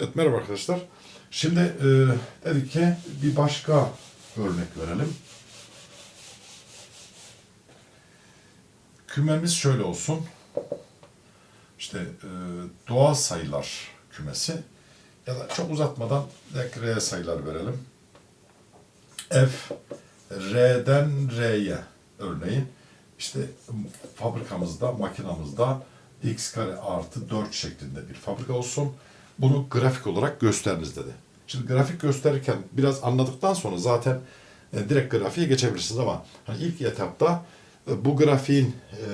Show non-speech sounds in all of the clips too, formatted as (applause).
Evet merhaba arkadaşlar. Şimdi e, dedik ki bir başka örnek verelim. Kümemiz şöyle olsun. İşte e, doğal sayılar kümesi. Ya da çok uzatmadan direkt reel sayılar verelim. F R'den R'ye örneğin işte fabrikamızda, makinamızda x kare artı 4 şeklinde bir fabrika olsun. Bunu grafik olarak gösteriniz dedi. Şimdi grafik gösterirken biraz anladıktan sonra zaten e, direkt grafiğe geçebilirsiniz ama hani ilk etapta e, bu grafiğin e,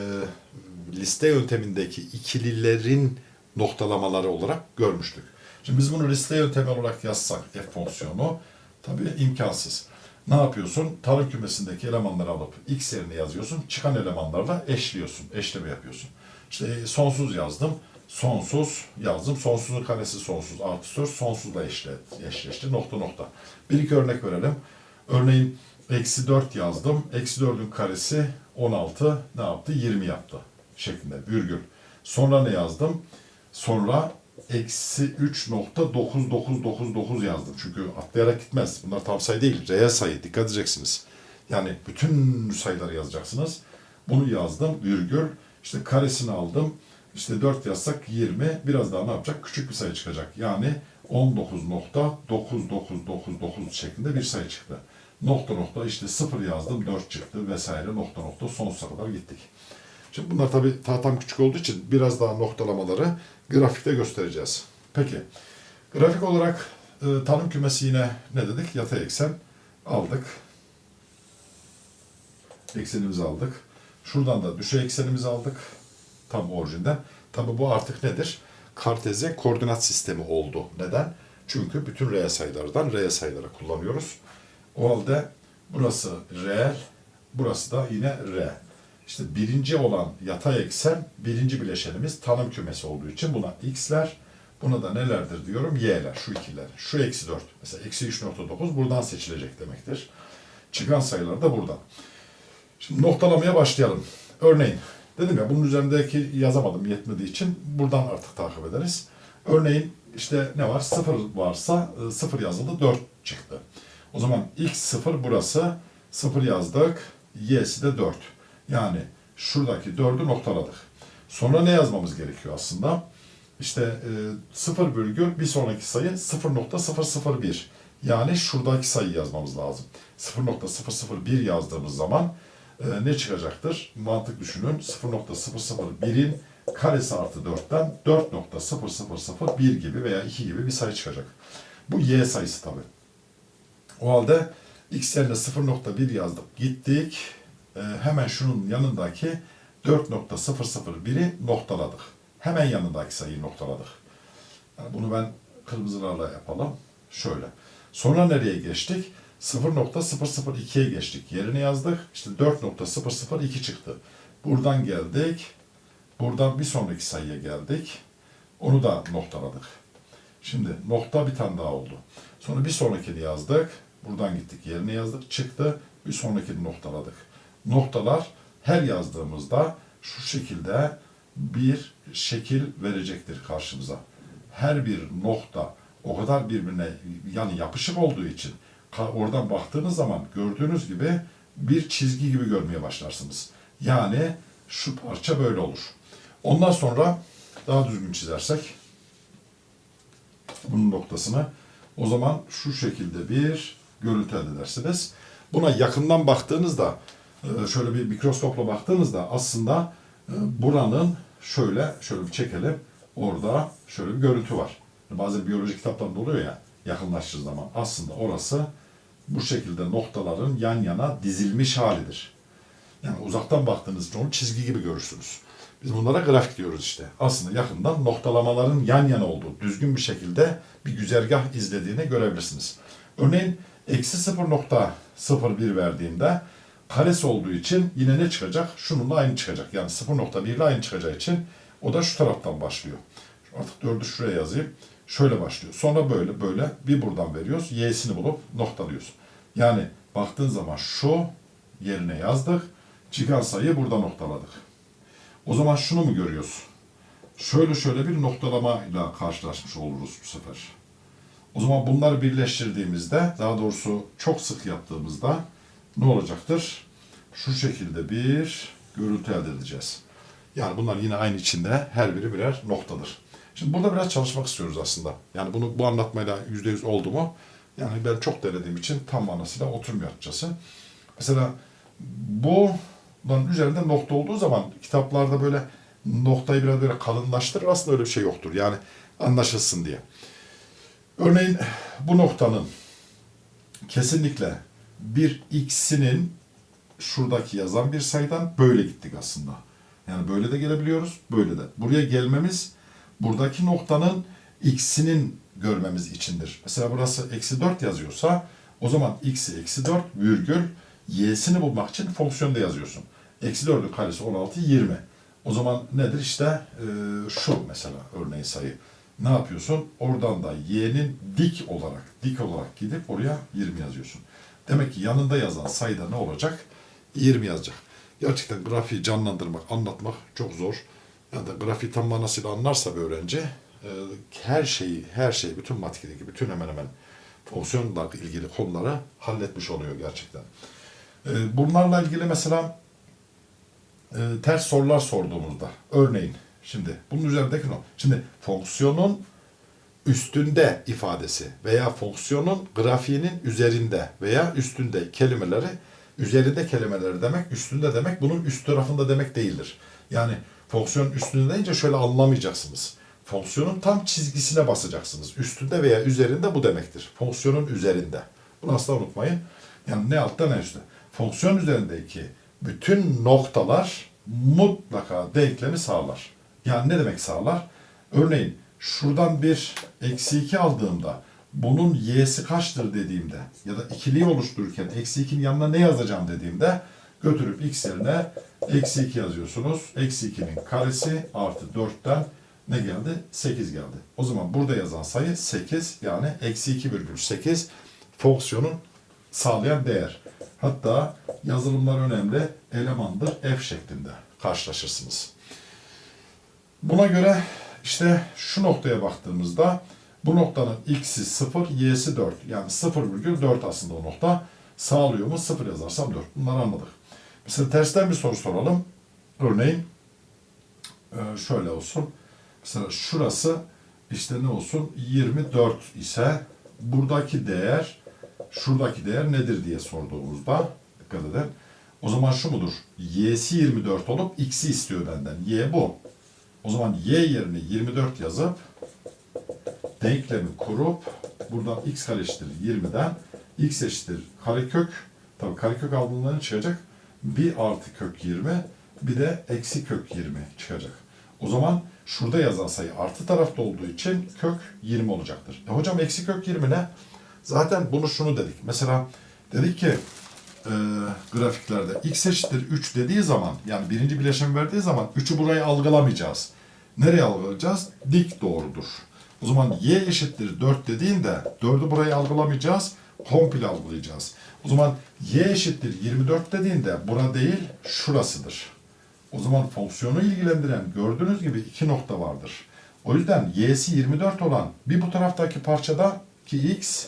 liste yöntemindeki ikililerin noktalamaları olarak görmüştük. Şimdi biz bunu liste yöntemi olarak yazsak f fonksiyonu tabii imkansız. Ne yapıyorsun? Tarım kümesindeki elemanları alıp x yerine yazıyorsun. Çıkan elemanlarla eşliyorsun. Eşleme yapıyorsun. İşte sonsuz yazdım. Sonsuz yazdım. Sonsuzun karesi sonsuz artı 4 sonsuzla eşle, eşleşti. Nokta nokta. Bir iki örnek verelim. Örneğin eksi 4 yazdım. Eksi 4'ün karesi 16 ne yaptı? 20 yaptı. Şeklinde virgül. Sonra ne yazdım? Sonra eksi 3.9999 yazdım. Çünkü atlayarak gitmez. Bunlar tam sayı değil. Reel sayı. Dikkat edeceksiniz. Yani bütün sayıları yazacaksınız. Bunu yazdım. Virgül. İşte karesini aldım. İşte 4 yazsak 20. Biraz daha ne yapacak? Küçük bir sayı çıkacak. Yani 19.9999 şeklinde bir sayı çıktı. Nokta nokta işte 0 yazdım 4 çıktı vesaire nokta nokta sonsuza kadar gittik. Şimdi bunlar tabii tahtam küçük olduğu için biraz daha noktalamaları grafikte göstereceğiz. Peki, grafik olarak e, tanım kümesi yine ne dedik? Yatay eksen aldık. Eksenimizi aldık. Şuradan da düşey eksenimizi aldık. Tam orijinden. Tabii bu artık nedir? Kartezyen koordinat sistemi oldu. Neden? Çünkü bütün reel sayılardan reel sayılara kullanıyoruz. O halde burası reel, burası da yine r. İşte birinci olan yatay eksen birinci bileşenimiz tanım kümesi olduğu için buna x'ler, buna da nelerdir diyorum y'ler, şu ikiler. Şu eksi 4, mesela eksi 3.9 buradan seçilecek demektir. Çıkan sayılar da buradan. Şimdi noktalamaya başlayalım. Örneğin, dedim ya bunun üzerindeki yazamadım yetmediği için buradan artık takip ederiz. Örneğin işte ne var? 0 varsa 0 yazıldı 4 çıktı. O zaman x 0 burası. 0 yazdık. Y'si de 4. Yani şuradaki 4'ü noktaladık. Sonra ne yazmamız gerekiyor aslında? İşte e, 0 virgül bir sonraki sayı 0.001. Yani şuradaki sayı yazmamız lazım. 0.001 yazdığımız zaman e, ne çıkacaktır? Mantık düşünün. 0.001'in karesi artı 4'ten 4.0001 gibi veya 2 gibi bir sayı çıkacak. Bu y sayısı tabi. O halde x yerine 0.1 yazdık. Gittik. E, hemen şunun yanındaki 4.001'i noktaladık. Hemen yanındaki sayıyı noktaladık. Yani bunu ben kırmızılarla yapalım. Şöyle. Sonra nereye geçtik? 0.002'ye geçtik. Yerini yazdık. İşte 4.002 çıktı. Buradan geldik. Buradan bir sonraki sayıya geldik. Onu da noktaladık. Şimdi nokta bir tane daha oldu. Sonra bir sonrakini yazdık. Buradan gittik yerini yazdık. Çıktı. Bir sonrakini noktaladık. Noktalar her yazdığımızda şu şekilde bir şekil verecektir karşımıza. Her bir nokta o kadar birbirine yani yapışık olduğu için oradan baktığınız zaman gördüğünüz gibi bir çizgi gibi görmeye başlarsınız. Yani şu parça böyle olur. Ondan sonra daha düzgün çizersek bunun noktasını o zaman şu şekilde bir görüntü elde edersiniz. Buna yakından baktığınızda e, şöyle bir mikroskopla baktığınızda aslında e, buranın şöyle şöyle bir çekelim. Orada şöyle bir görüntü var. Bazen biyoloji kitaplarında oluyor ya yakınlaştığı zaman. Aslında orası bu şekilde noktaların yan yana dizilmiş halidir. Yani uzaktan baktığınızda onu çizgi gibi görürsünüz. Biz bunlara grafik diyoruz işte. Aslında yakından noktalamaların yan yana olduğu, düzgün bir şekilde bir güzergah izlediğini görebilirsiniz. Örneğin eksi 0.01 verdiğimde karesi olduğu için yine ne çıkacak? Şununla aynı çıkacak. Yani 0.1 ile aynı çıkacağı için o da şu taraftan başlıyor. Artık 4'ü şuraya yazayım. Şöyle başlıyor. Sonra böyle böyle bir buradan veriyoruz. Y'sini bulup noktalıyoruz. Yani baktığın zaman şu yerine yazdık. Çıkan sayıyı burada noktaladık. O zaman şunu mu görüyoruz? şöyle şöyle bir noktalamayla karşılaşmış oluruz bu sefer. O zaman bunları birleştirdiğimizde, daha doğrusu çok sık yaptığımızda ne olacaktır? Şu şekilde bir görüntü elde edeceğiz. Yani bunlar yine aynı içinde her biri birer noktadır. Şimdi burada biraz çalışmak istiyoruz aslında. Yani bunu bu anlatmayla yüzde yüz oldu mu? Yani ben çok denediğim için tam manasıyla oturmuyor açıkçası. Mesela bu üzerinde nokta olduğu zaman kitaplarda böyle noktayı biraz böyle kalınlaştırır. Aslında öyle bir şey yoktur. Yani anlaşılsın diye. Örneğin bu noktanın kesinlikle bir x'inin şuradaki yazan bir sayıdan böyle gittik aslında. Yani böyle de gelebiliyoruz, böyle de. Buraya gelmemiz buradaki noktanın x'inin görmemiz içindir. Mesela burası eksi 4 yazıyorsa o zaman x'i eksi 4 virgül y'sini bulmak için fonksiyonda yazıyorsun. Eksi 4'ün karesi 16, 20. O zaman nedir işte e, şu mesela örneğin sayı. Ne yapıyorsun? Oradan da y'nin dik olarak, dik olarak gidip oraya 20 yazıyorsun. Demek ki yanında yazan sayıda ne olacak? 20 yazacak. Gerçekten grafiği canlandırmak, anlatmak çok zor. Yani da grafiği tam manasıyla anlarsa bir öğrenci e, her şeyi, her şeyi, bütün matematikteki bütün hemen hemen fonksiyonla ilgili konuları halletmiş oluyor gerçekten. E, bunlarla ilgili mesela e, ters sorular sorduğumuzda, örneğin şimdi bunun üzerindeki ne? Şimdi fonksiyonun üstünde ifadesi veya fonksiyonun grafiğinin üzerinde veya üstünde kelimeleri üzerinde kelimeleri demek, üstünde demek bunun üst tarafında demek değildir. Yani fonksiyonun üstünde deyince şöyle anlamayacaksınız. Fonksiyonun tam çizgisine basacaksınız. Üstünde veya üzerinde bu demektir. Fonksiyonun üzerinde. Bunu asla unutmayın. Yani ne altta ne üstte. Fonksiyon üzerindeki bütün noktalar mutlaka denklemi sağlar. Yani ne demek sağlar? Örneğin şuradan bir eksi 2 aldığımda bunun y'si kaçtır dediğimde ya da ikiliyi oluştururken eksi 2'nin yanına ne yazacağım dediğimde götürüp x yerine eksi 2 yazıyorsunuz. Eksi 2'nin karesi artı 4'ten ne geldi? 8 geldi. O zaman burada yazan sayı 8 yani eksi 2,8 fonksiyonun sağlayan değer. Hatta yazılımlar önemli elemandır f şeklinde karşılaşırsınız. Buna göre işte şu noktaya baktığımızda bu noktanın x'i 0, y'si 4. Yani 0,4 aslında o nokta. Sağlıyor mu? 0 yazarsam 4. Bunları anladık. Mesela tersten bir soru soralım. Örneğin e, şöyle olsun. Mesela şurası işte ne olsun? 24 ise buradaki değer şuradaki değer nedir diye sorduğumuzda dikkat edin. O zaman şu mudur? Y'si 24 olup x'i istiyor benden. Y bu. O zaman y yerine 24 yazıp denklemi kurup buradan x kare eşittir 20'den x eşittir karekök tabii karekök aldığından çıkacak bir artı kök 20 bir de eksi kök 20 çıkacak. O zaman şurada yazan sayı artı tarafta olduğu için kök 20 olacaktır. E hocam eksi kök 20 ne? Zaten bunu şunu dedik. Mesela dedik ki e, grafiklerde x eşittir 3 dediği zaman yani birinci bileşen verdiği zaman 3'ü buraya algılamayacağız. Nereye algılayacağız? Dik doğrudur. O zaman y eşittir 4 dediğinde 4'ü buraya algılamayacağız. Komple algılayacağız. O zaman y eşittir 24 dediğinde bura değil şurasıdır. O zaman fonksiyonu ilgilendiren gördüğünüz gibi iki nokta vardır. O yüzden y'si 24 olan bir bu taraftaki parçadaki x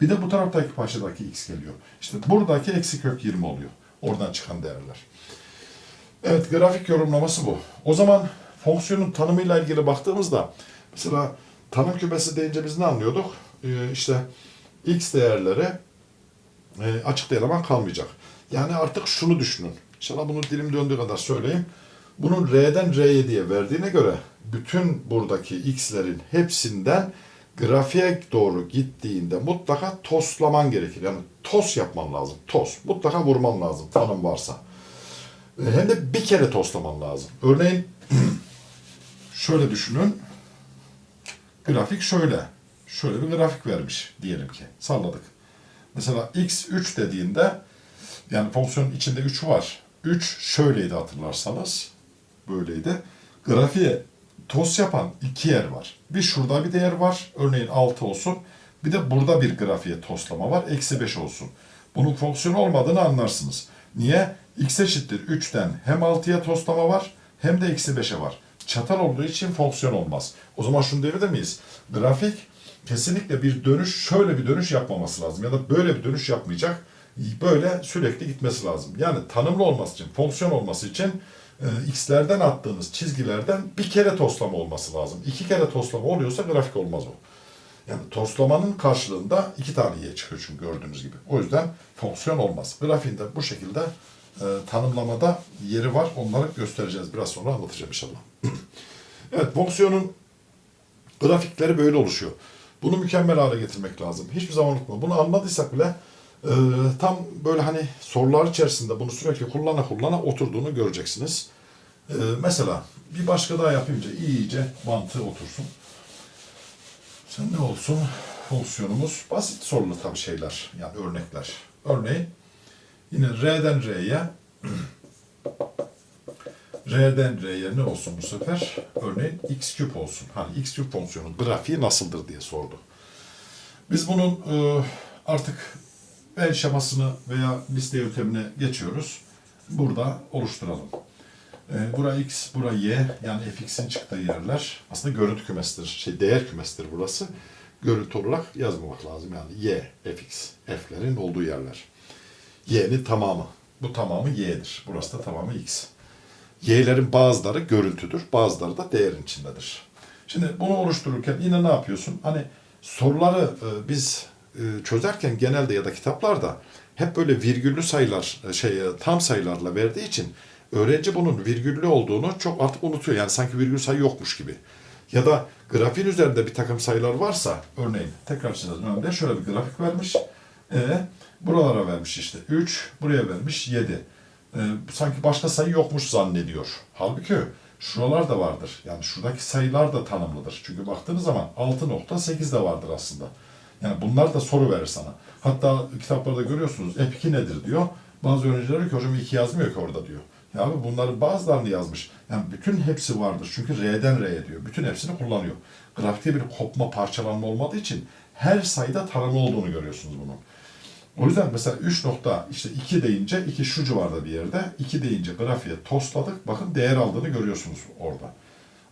bir de bu taraftaki parçadaki x geliyor. İşte buradaki eksi kök 20 oluyor. Oradan çıkan değerler. Evet grafik yorumlaması bu. O zaman fonksiyonun tanımıyla ilgili baktığımızda mesela tanım kümesi deyince biz ne anlıyorduk? Ee, işte x değerleri e, açıkta eleman kalmayacak. Yani artık şunu düşünün. İnşallah bunu dilim döndüğü kadar söyleyeyim. Bunun R'den R7'ye verdiğine göre bütün buradaki x'lerin hepsinden grafiğe doğru gittiğinde mutlaka toslaman gerekir. Yani tos yapman lazım. Tos. Mutlaka vurman lazım tanım varsa. E, Hem de bir kere toslaman lazım. Örneğin (clears throat) şöyle düşünün. Grafik şöyle. Şöyle bir grafik vermiş diyelim ki. Salladık. Mesela x 3 dediğinde yani fonksiyonun içinde 3 var. 3 şöyleydi hatırlarsanız. Böyleydi. Grafiğe toz yapan iki yer var. Bir şurada bir değer var. Örneğin 6 olsun. Bir de burada bir grafiğe toslama var. Eksi 5 olsun. Bunun fonksiyonu olmadığını anlarsınız. Niye? x eşittir 3'ten hem 6'ya toslama var hem de eksi 5'e var. çatal olduğu için fonksiyon olmaz. O zaman şunu diyebilir miyiz? Grafik kesinlikle bir dönüş, şöyle bir dönüş yapmaması lazım. Ya da böyle bir dönüş yapmayacak. Böyle sürekli gitmesi lazım. Yani tanımlı olması için, fonksiyon olması için e, x'lerden attığınız çizgilerden bir kere toslama olması lazım. İki kere toslama oluyorsa grafik olmaz o. Yani toslamanın karşılığında iki tane y çıkıyor çünkü gördüğünüz gibi. O yüzden fonksiyon olmaz. Grafiğinde bu şekilde e, tanımlamada yeri var. Onları göstereceğiz. Biraz sonra anlatacağım inşallah. (clears throat) evet fonksiyonun grafikleri böyle oluşuyor. Bunu mükemmel hale getirmek lazım. Hiçbir zaman unutma. Bunu anladıysak bile e, tam böyle hani sorular içerisinde bunu sürekli kullana kullana oturduğunu göreceksiniz. E, mesela bir başka daha yapınca iyice mantığı otursun. Sen ne olsun? Fonksiyonumuz basit sorulu tabii şeyler. Yani örnekler. Örneğin yine R'den R'ye (clears throat) R'den R'ye ne olsun bu sefer? Örneğin x küp olsun. Hani x küp fonksiyonun grafiği nasıldır diye sordu. Biz bunun e, artık el şemasını veya liste yöntemine geçiyoruz. Burada oluşturalım. E, bura x, bura y yani fx'in çıktığı yerler aslında görüntü kümesidir. Şey değer kümesidir burası. Görüntü olarak yazmamak lazım yani y, fx, f'lerin olduğu yerler. y'nin tamamı. Bu tamamı y'dir. Burası da tamamı x. Y'lerin bazıları görüntüdür, bazıları da değerin içindedir. Şimdi bunu oluştururken yine ne yapıyorsun? Hani soruları e, biz e, çözerken genelde ya da kitaplarda hep böyle virgüllü sayılar, e, şey tam sayılarla verdiği için öğrenci bunun virgüllü olduğunu çok artık unutuyor. Yani sanki virgül sayı yokmuş gibi. Ya da grafiğin üzerinde bir takım sayılar varsa, örneğin tekrar çizelim. Önde şöyle bir grafik vermiş. E, buralara vermiş işte 3, buraya vermiş 7 e, sanki başka sayı yokmuş zannediyor. Halbuki şuralar da vardır. Yani şuradaki sayılar da tanımlıdır. Çünkü baktığınız zaman 6.8 de vardır aslında. Yani bunlar da soru verir sana. Hatta kitaplarda görüyorsunuz F2 nedir diyor. Bazı öğrenciler diyor ki hocam 2 yazmıyor ki orada diyor. Ya abi bunların bazılarını yazmış. Yani bütün hepsi vardır. Çünkü R'den R'ye diyor. Bütün hepsini kullanıyor. Grafikte bir kopma parçalanma olmadığı için her sayıda tanımlı olduğunu görüyorsunuz bunun. O yüzden mesela 3 nokta işte 2 deyince 2 şu civarda bir yerde 2 deyince grafiğe tosladık. Bakın değer aldığını görüyorsunuz orada.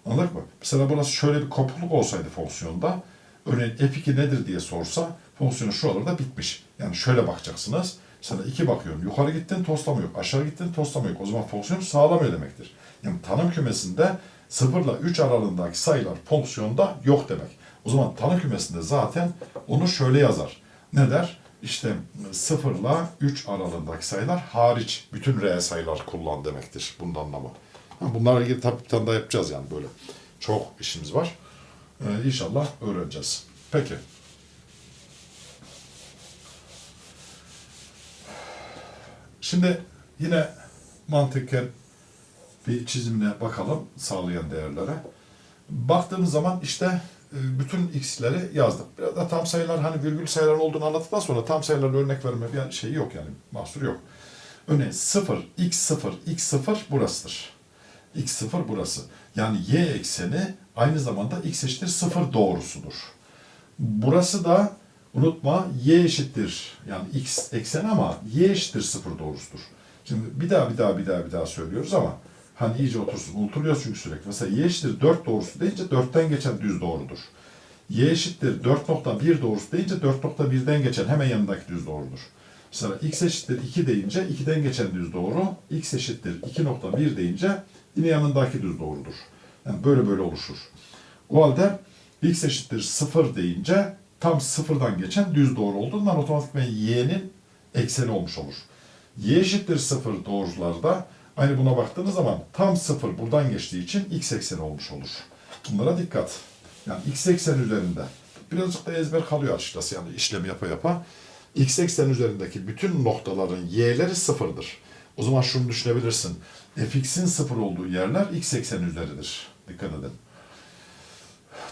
Anladık mı? Mesela burası şöyle bir kopukluk olsaydı fonksiyonda örneğin f2 nedir diye sorsa fonksiyonu şuralarda bitmiş. Yani şöyle bakacaksınız. Sana 2 bakıyorum. Yukarı gittin toslama yok. Aşağı gittin toslama yok. O zaman fonksiyon sağlamıyor demektir. Yani tanım kümesinde 0 ile 3 aralığındaki sayılar fonksiyonda yok demek. O zaman tanım kümesinde zaten onu şöyle yazar. Ne der? İşte 0 ile 3 aralığındaki sayılar hariç bütün reel sayılar kullan demektir bunun anlamı. Bunlarla ilgili tabii bir daha yapacağız yani böyle. Çok işimiz var. Ee, inşallah öğreneceğiz. Peki. Şimdi yine mantıken bir çizimle bakalım sağlayan değerlere. Baktığımız zaman işte bütün x'leri yazdık. Biraz da tam sayılar hani virgül sayıların olduğunu anlattıktan sonra tam sayıların örnek verme bir şey yok yani mahsur yok. Örneğin 0, x0, x0 burasıdır. x0 burası. Yani y ekseni aynı zamanda x eşittir 0 doğrusudur. Burası da unutma y eşittir yani x ekseni ama y eşittir 0 doğrusudur. Şimdi bir daha bir daha bir daha bir daha söylüyoruz ama hani iyice otursun. Unutuluyor çünkü sürekli. Mesela y eşittir 4 doğrusu deyince 4'ten geçen düz doğrudur. y eşittir 4.1 doğrusu deyince 4.1'den geçen hemen yanındaki düz doğrudur. Mesela x eşittir 2 deyince 2'den geçen düz doğru, x eşittir 2.1 deyince yine yanındaki düz doğrudur. Yani böyle böyle oluşur. O halde x eşittir 0 deyince tam sıfırdan geçen düz doğru olduğundan otomatikman y'nin ekseni olmuş olur. y eşittir 0 doğrularda Aynı buna baktığınız zaman tam sıfır buradan geçtiği için x ekseni olmuş olur. Bunlara dikkat. Yani x eksen üzerinde birazcık da ezber kalıyor açıkçası yani işlem yapa yapa. x eksen üzerindeki bütün noktaların y'leri sıfırdır. O zaman şunu düşünebilirsin. fx'in sıfır olduğu yerler x eksen üzeridir. Dikkat edin.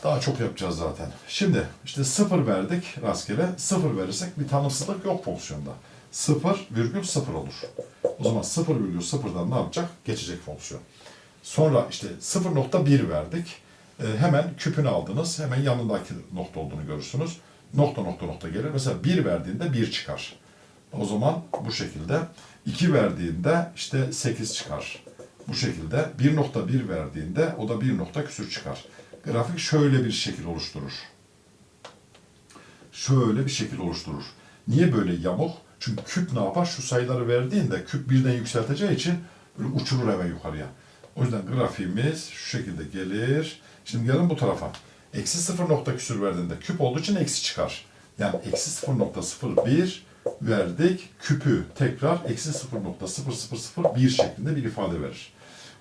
Daha çok yapacağız zaten. Şimdi işte sıfır verdik rastgele. Sıfır verirsek bir tanımsızlık yok fonksiyonda. 0 virgül 0 olur. O zaman 0 virgül 0'dan ne yapacak? Geçecek fonksiyon. Sonra işte 0.1 verdik. Ee, hemen küpünü aldınız. Hemen yanındaki nokta olduğunu görürsünüz. Nokta nokta nokta gelir. Mesela 1 verdiğinde 1 çıkar. O zaman bu şekilde 2 verdiğinde işte 8 çıkar. Bu şekilde 1.1 verdiğinde o da 1 nokta küsür çıkar. Grafik şöyle bir şekil oluşturur. Şöyle bir şekil oluşturur. Niye böyle yamuk? Çünkü küp ne yapar? Şu sayıları verdiğinde küp birden yükselteceği için böyle uçurur hemen yukarıya. O yüzden grafiğimiz şu şekilde gelir. Şimdi gelin bu tarafa. Eksi 0 nokta küsür verdiğinde küp olduğu için eksi çıkar. Yani eksi 0.01 verdik. Küpü tekrar eksi 0.0001 şeklinde bir ifade verir.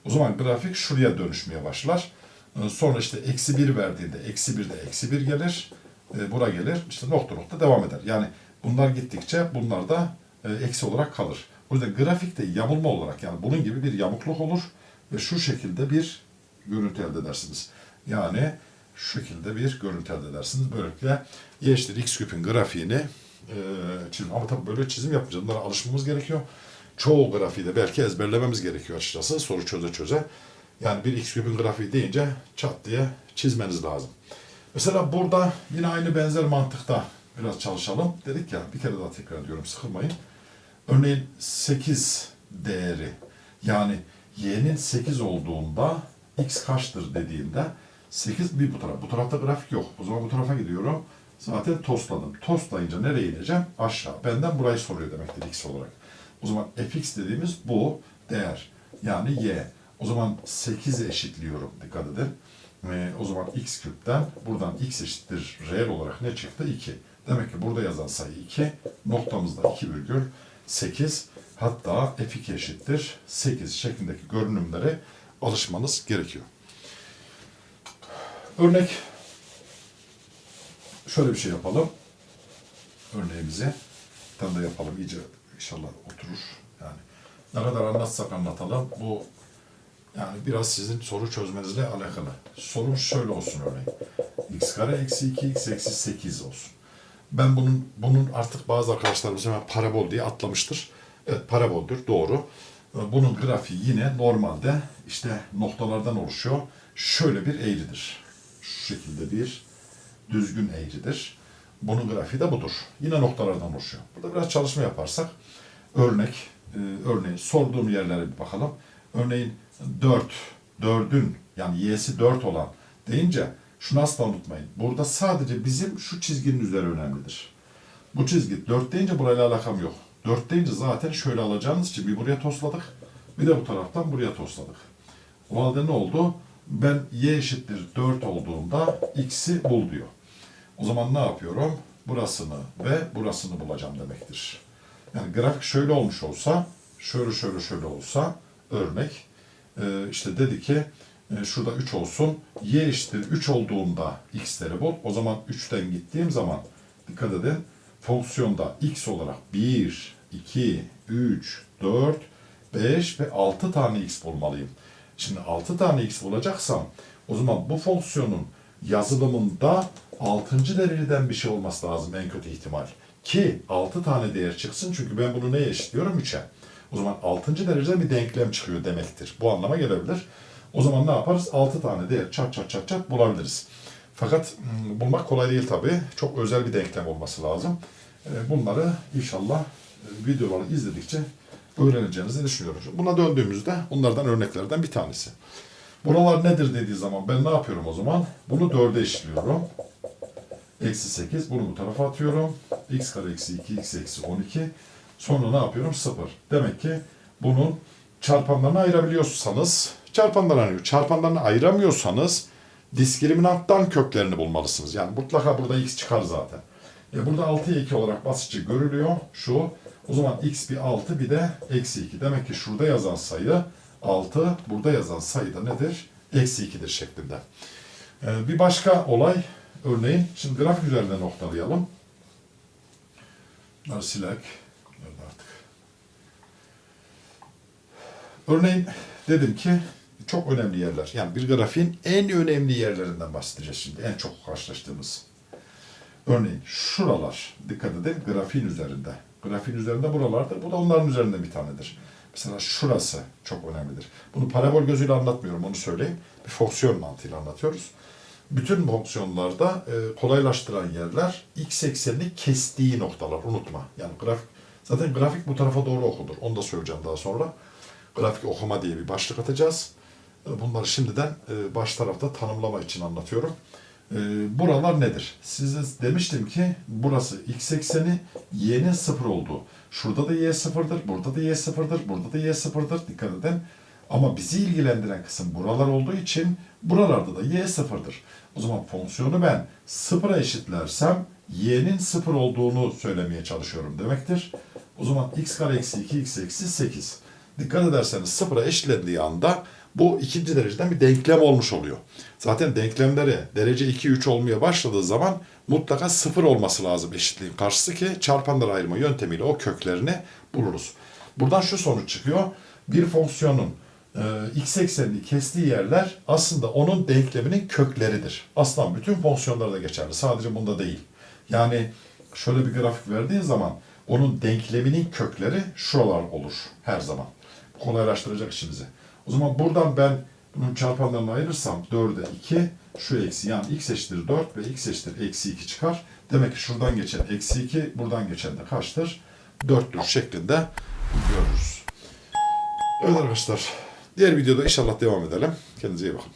O zaman grafik şuraya dönüşmeye başlar. Ee, Sonra işte eksi 1 verdiğinde eksi 1 de eksi 1 gelir. E, bura gelir. işte nokta nokta devam eder. Yani bunlar gittikçe bunlar da e, eksi olarak kalır. O yüzden grafikte yamulma olarak yani bunun gibi bir yamukluk olur ve şu şekilde bir görüntü elde edersiniz. Yani şu şekilde bir görüntü elde edersiniz. Böylelikle y eşittir x küpün grafiğini e, çizim. Ama tabii böyle çizim yapmayacağız. Bunlara alışmamız gerekiyor. Çoğu grafiği de belki ezberlememiz gerekiyor açıkçası soru çöze çöze. Yani bir x küpün grafiği deyince çat diye çizmeniz lazım. Mesela burada yine aynı benzer mantıkta biraz çalışalım. Dedik ya bir kere daha tekrar diyorum sıkılmayın. Örneğin 8 değeri yani y'nin 8 olduğunda x kaçtır dediğimde 8 bir bu taraf. Bu tarafta grafik yok. O zaman bu tarafa gidiyorum. Zaten tostladım. Tostlayınca nereye ineceğim? Aşağı. Benden burayı soruyor demektir x olarak. O zaman fx dediğimiz bu değer. Yani y. O zaman 8'e eşitliyorum. Dikkat edin. Ee, o zaman x küpten buradan x eşittir reel olarak ne çıktı? 2. Demek ki burada yazan sayı 2. Noktamızda 2,8. Hatta f2 eşittir 8 şeklindeki görünümlere alışmanız gerekiyor. Örnek şöyle bir şey yapalım. Örneğimizi bir tane de yapalım iyice inşallah oturur. Yani ne kadar anlatsak anlatalım bu yani biraz sizin soru çözmenizle alakalı. Sorum şöyle olsun örneğin. x kare eksi 2 x eksi 8 olsun. Ben bunun bunun artık bazı arkadaşlarımız hemen parabol diye atlamıştır. Evet paraboldür doğru. Bunun grafiği yine normalde işte noktalardan oluşuyor. Şöyle bir eğridir. Şu şekilde bir düzgün eğridir. Bunun grafiği de budur. Yine noktalardan oluşuyor. Burada biraz çalışma yaparsak örnek, e, örneğin sorduğum yerlere bir bakalım. Örneğin 4, 4'ün yani y'si 4 olan deyince şunu asla unutmayın. Burada sadece bizim şu çizginin üzeri önemlidir. Bu çizgi 4 deyince burayla alakam yok. 4 deyince zaten şöyle alacağınız için bir buraya tosladık. Bir de bu taraftan buraya tosladık. O halde ne oldu? Ben y eşittir 4 olduğunda x'i bul diyor. O zaman ne yapıyorum? Burasını ve burasını bulacağım demektir. Yani grafik şöyle olmuş olsa, şöyle şöyle şöyle olsa örnek e, işte dedi ki e, şurada 3 olsun. Y eşittir 3 olduğunda x'leri bul. O zaman 3'ten gittiğim zaman dikkat edin fonksiyonda x olarak 1, 2, 3, 4, 5 ve 6 tane x bulmalıyım. Şimdi 6 tane x bulacaksam o zaman bu fonksiyonun yazılımında 6. dereceden bir şey olması lazım en kötü ihtimal. Ki 6 tane değer çıksın çünkü ben bunu neye eşitliyorum? 3'e. O zaman 6. dereceden bir denklem çıkıyor demektir. Bu anlama gelebilir. O zaman ne yaparız? 6 tane değer çat çat çat çat bulabiliriz. Fakat hmm, bulmak kolay değil tabii. Çok özel bir denklem olması lazım. E, Bunları inşallah e, videoları izledikçe öğreneceğinizi düşünüyorum. Buna döndüğümüzde bunlardan örneklerden bir tanesi. Buralar nedir dediği zaman ben ne yapıyorum o zaman? Bunu 4'e eşliyorum. Eksi 8. Bunu bu tarafa atıyorum. x kare eksi 2, x eksi 12. Sonra ne yapıyorum? 0. Demek ki bunun çarpanlarını ayırabiliyorsanız, çarpanlarını ayırıyor. Çarpanlarını ayıramıyorsanız diskriminanttan köklerini bulmalısınız. Yani mutlaka burada x çıkar zaten. E burada 6'ya 2 olarak basitçe görülüyor. Şu. O zaman x bir 6 bir de eksi 2. Demek ki şurada yazan sayı 6, burada yazan sayı da nedir? Eksi 2'dir şeklinde. E, bir başka olay örneğin, şimdi grafik üzerinde noktalayalım. Bunları silek. Nerede artık? Örneğin dedim ki çok önemli yerler. Yani bir grafiğin en önemli yerlerinden bahsedeceğiz şimdi. En çok karşılaştığımız. Örneğin şuralar. Dikkat edin grafiğin üzerinde. Grafiğin üzerinde buralardır. Bu da onların üzerinde bir tanedir. Mesela şurası çok önemlidir. Bunu parabol gözüyle anlatmıyorum onu söyleyeyim. Bir fonksiyon mantığıyla anlatıyoruz. Bütün fonksiyonlarda e, kolaylaştıran yerler x eksenini kestiği noktalar unutma. Yani grafik zaten grafik bu tarafa doğru okunur. Onu da söyleyeceğim daha sonra. grafik okuma diye bir başlık atacağız. E, Bunları şimdiden e, baş tarafta tanımlama için anlatıyorum. E, buralar nedir? Size demiştim ki burası x ekseni y'nin sıfır olduğu. Şurada da y sıfırdır, burada da y sıfırdır, burada da y sıfırdır. Dikkat edin. Ama bizi ilgilendiren kısım buralar olduğu için buralarda da y sıfırdır. O zaman fonksiyonu ben sıfıra eşitlersem y'nin sıfır olduğunu söylemeye çalışıyorum demektir. O zaman x kare eksi 2 x eksi 8. Dikkat ederseniz sıfıra eşitlendiği anda bu ikinci dereceden bir denklem olmuş oluyor. Zaten denklemleri derece 2-3 olmaya başladığı zaman mutlaka sıfır olması lazım eşitliğin karşısı ki çarpanlar ayırma yöntemiyle o köklerini buluruz. Buradan şu sonuç çıkıyor. Bir fonksiyonun e, x eksenini kestiği yerler aslında onun denkleminin kökleridir. Aslında bütün fonksiyonlarda geçerli. Sadece bunda değil. Yani şöyle bir grafik verdiğin zaman onun denkleminin kökleri şuralar olur her zaman. Kolaylaştıracak işimizi. O zaman buradan ben bunun çarpanlarını ayırırsam 4'e 2 şu eksi yani x eşittir 4 ve x eşittir eksi 2 çıkar. Demek ki şuradan geçen eksi 2 buradan geçen de kaçtır? 4'tür şeklinde görürüz. Evet arkadaşlar diğer videoda inşallah devam edelim. Kendinize iyi bakın.